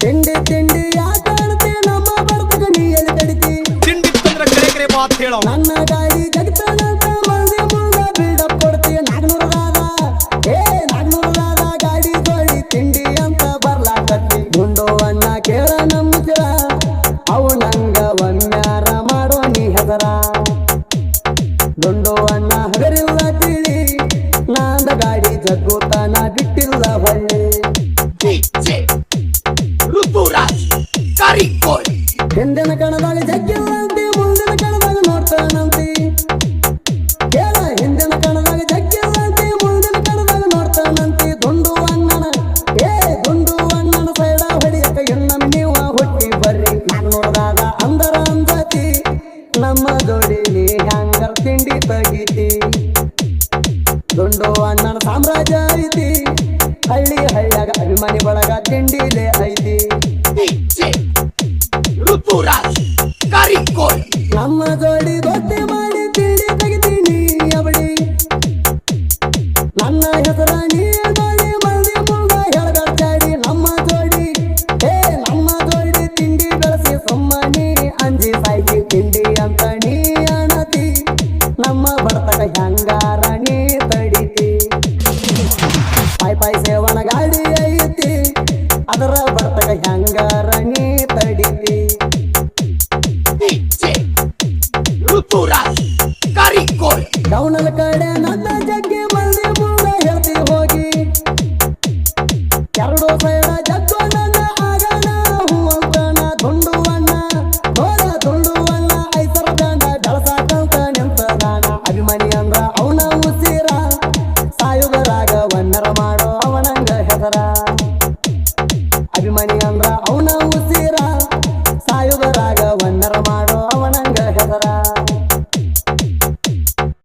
ತಿಂಡಿ ತಿಂಡಿ ಯಾಕಾಡ್ತಿ ನಮ್ಮ ಬರ್ತಕ ನೀ ಎಲ್ಲಿ ತಡಿತಿ ತಿಂಡಿತ್ತಂದ್ರ ಕರೆ ಕರೆ ಮಾತ್ ಹೇಳೋ. ನನ್ನ ಗಾಡಿ ಜಗತ್ತನಂತ ಮಂದಿ ಮುಂದ ಬಿಲ್ಡಪ್ ಕೊಡ್ತಿ. ನಾಗ್ನೂರದಾದ ಏ ನಾಗ್ನೂರದಾದ ಗಾಡಿ ತೋಳಿ ತಿಂಡಿ ಅಂತ ಬರ್ಲಾಕತ್ತಿ. ಗುಂಡು ಅಣ್ಣ ಕೇಳ ನಂಬಿಸಿರ ಅವು ನಂಗ ಒಮ್ಮ್ಯಾರ ಮಾಡೋ ನೀ ಹೆಸರ ದುಂಡು ಅಣ್ಣ ಹಗರಿಲ್ಲ ತಿಳಿ. ನಾಂದ ಗಾಡಿ ಜಗ್ಗುತ್ತಾನ ಹಿಂದಿನ ಕಣದಾಗ ಜಗ್ಗಿಲ್ಲಂತಿ ಮುಂದಿನ ಕಣದಾಗ ನೋಡ್ತಾನಂತಿ. ಕೇಳ ಹಿಂದಿನ ಕಣದಾಗ ಜಗ್ಗಿಲ್ಲಂತಿ ಮುಂದಿನ ಕಣದಾಗ ನೋಡ್ತಾನಂತಿ. ದುಂಡು ಅಣ್ಣನ, ಏ, ದುಂಡು ಅಣ್ಣನ ಸೈಡ ಹೊಡಿಯಕ ಇನ್ನೊಮ್ಮೆ ನೀವ ಹುಟ್ಟಿ ಬರ್ರಿ. ನೋಡ್ದಾಗ ಅಂದರ ಅಂದತಿ, ನಮ್ಮ ಜೋಡಿ ನೀ ಹ್ಯಾಂಗರ್ ತಿಂಡಿ ತಗಿತಿ. ದುಂಡು ಅಣ್ಣನ ಸಾಮ್ರಾಜ್ಯ ಐತಿ, ಹಳ್ಳಿ ಹಳ್ಳಿಯಾಗ ಅಭಿಮಾನಿ ಬಳಗ ತಿಂಡಿಲೇ ಐತಿ. ಋತುರಾಜ್ ಕಾರಿಕೋಲ್ ನಮ್ಮ ಜೋಡಿ ಗೊತ್ತೆ ಮಾಡಿ ತಿಳಿ ತೆಗಿತೀನಿ ಅವಳಿ. ನನ್ನ ಹೆಸರ ನೀ ಅಂಜಿ ತಿಂಡಿ ಅಂತ ನಮ್ಮ ತಡಿತಿ. ಪಾಯ್ ಪಾಯ್ ಸೇವನ ಗಾಡಿ ಐತಿ. ಅದರ ಬರ್ತಕ ಹೆಂಗಾರ ಋತುರಾಜ್ ಕರಿಕೋಳ್ ಡೌನಲ್ ಕಡೆ ನನ್ನ ಜಗ್ಗಿ ಮಂದಿ ಮುಂದ ಹೇಳ್ತಿ ಹೋಗಿ. ಎರಡು ಸೈಡ ನನ್ನ ಆಗಣ. ಹೂವಂತಣ ದುಂಡು ಅಣ್ಣ ಹೋದ ದುಂಡು ಅಣ್ಣ ಐಸರ ದಂಡ ನಿಂತ ನಾಣ ಅಭಿಮಾನಿ ಅಂದ್ರ ಅವನ ಉಸಿರ. ಸಾಯುಗರಾಗ ವನ್ನರ ಮಾಡೋ ಅವನಂಗ ಹೆಸರ. ಅಭಿಮಾನಿ ಅಂದ್ರ ಅವನ ಉಸಿರ.